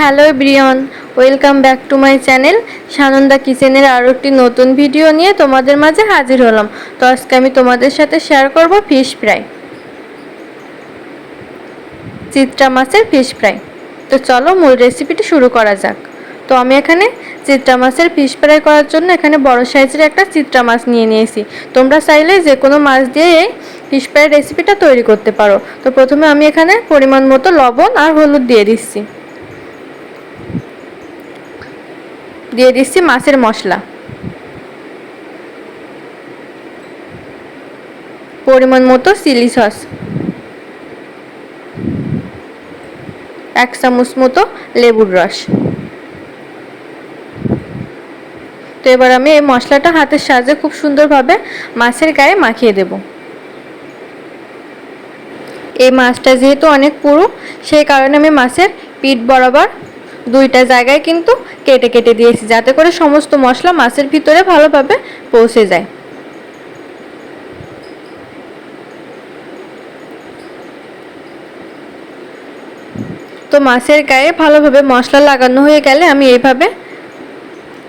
Hello Brian welcome back to my channel Sananda কিচেনের আরও একটি নতুন ভিডিও নিয়ে তোমাদের মাঝে হাজির হলাম। তো আজকে আমি তোমাদের সাথে শেয়ার করব ফিশ ফ্রাই চিত্রা মাছের ফিশ ফ্রাই তো চলো মূল রেসিপিটি শুরু করা যাক। তো আমি এখানে চিত্রা মাছের ফিশ ফ্রাই করার জন্য এখানে বড় সাইজের একটা চিত্রা মাছ নিয়ে নিয়েছি। তোমরা চাইলে যে কোনো মাছ দিয়ে এই ফিশ ফ্রাই রেসিপিটা তৈরি করতে পারো। তো প্রথমে আমি এখানে পরিমাণ মতো লবণ আর হলুদ দিয়ে দিচ্ছি। দিয়ে দিচ্ছি মাছের মশলা। পরিমাণ মতো চিলি সস। এক চামচ মতো লেবুর রস। তো এবার আমি এই মশলাটা হাতের সাহায্যে খুব সুন্দরভাবে মাছের গায়ে মাখিয়ে দেব। এই মাছটা যেহেতু অনেক পুরো, সেই কারণে আমি মাছের পিঠ বরাবর দুইটা জায়গায় কিন্তু কেটে কেটে দিয়েছি, যাতে করে সমস্ত মশলা মাছের ভিতরে ভালোভাবে পৌঁছে যায়। তো মাছের গায়ে ভালোভাবে মশলা লাগানো হয়ে গেলে আমি এইভাবে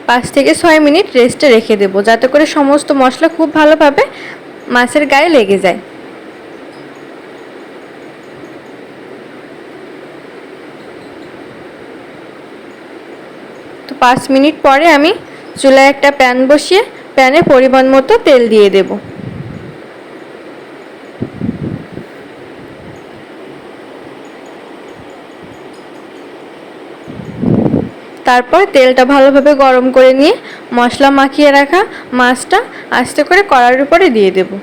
পাঁচ থেকে ছয় মিনিট রেস্টে রেখে দেবো, যাতে করে সমস্ত মশলা খুব ভালোভাবে মাছের গায়ে লেগে যায়। তো পাঁচ মিনিট পরে আমি চুলায় একটা প্যান বসিয়ে প্যানে পরিমাণ মতো তেল দিয়ে দেব। তারপর তেলটা ভালোভাবে গরম করে নিয়ে মশলা মাখিয়ে রাখা মাছটা আস্তে করে কড়ার উপরে দিয়ে দেবো।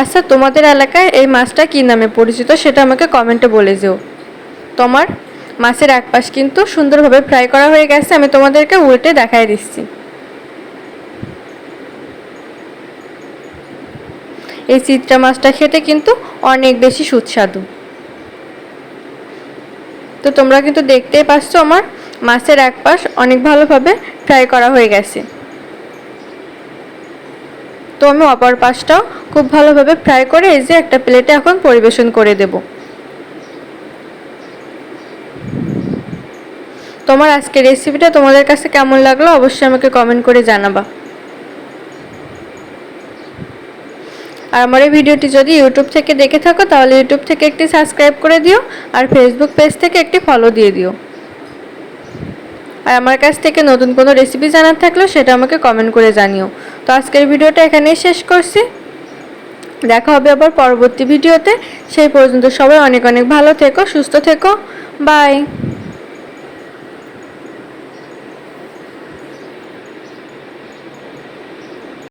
আচ্ছা তোমাদের এলাকায় এই মাছটা কী নামে পরিচিত সেটা আমাকে কমেন্টে বলে যেও। তোমার মাছের এক পাশ কিন্তু সুন্দরভাবে ফ্রাই করা হয়ে গেছে, আমি তোমাদেরকে উল্টে দেখাই দিচ্ছি। এই চিত্রা মাছটা খেতে কিন্তু অনেক বেশি সুস্বাদু। তো তোমরা কিন্তু দেখতেই পাচ্ছ, আমার মাছের এক পাশ অনেক ভালোভাবে ফ্রাই করা হয়ে গেছে। তো আমি অপর পাশটাও খুব ভালোভাবে ফ্রাই করে এই যে একটা প্লেটে এখন পরিবেশন করে দেব। তোমার আজকের রেসিপিটা তোমাদের কাছে কেমন লাগল অবশ্যই আমাকে কমেন্ট করে জানাবা। আর আমার এই ভিডিওটি যদি ইউটিউব থেকে দেখে থাকো তাহলে ইউটিউব থেকে একটি সাবস্ক্রাইব করে দিও আর ফেসবুক পেজ থেকে একটি ফলো দিয়ে দিও। আর আমার কাছ থেকে নতুন কোনো রেসিপি জানার থাকলেও সেটা আমাকে কমেন্ট করে জানিও। তো আজকের ভিডিওটা এখানেই শেষ করছি। দেখা হবে আবার পরবর্তী ভিডিওতে। সেই পর্যন্ত সবাই অনেক অনেক ভালো থেকো, সুস্থ থেকো। বাই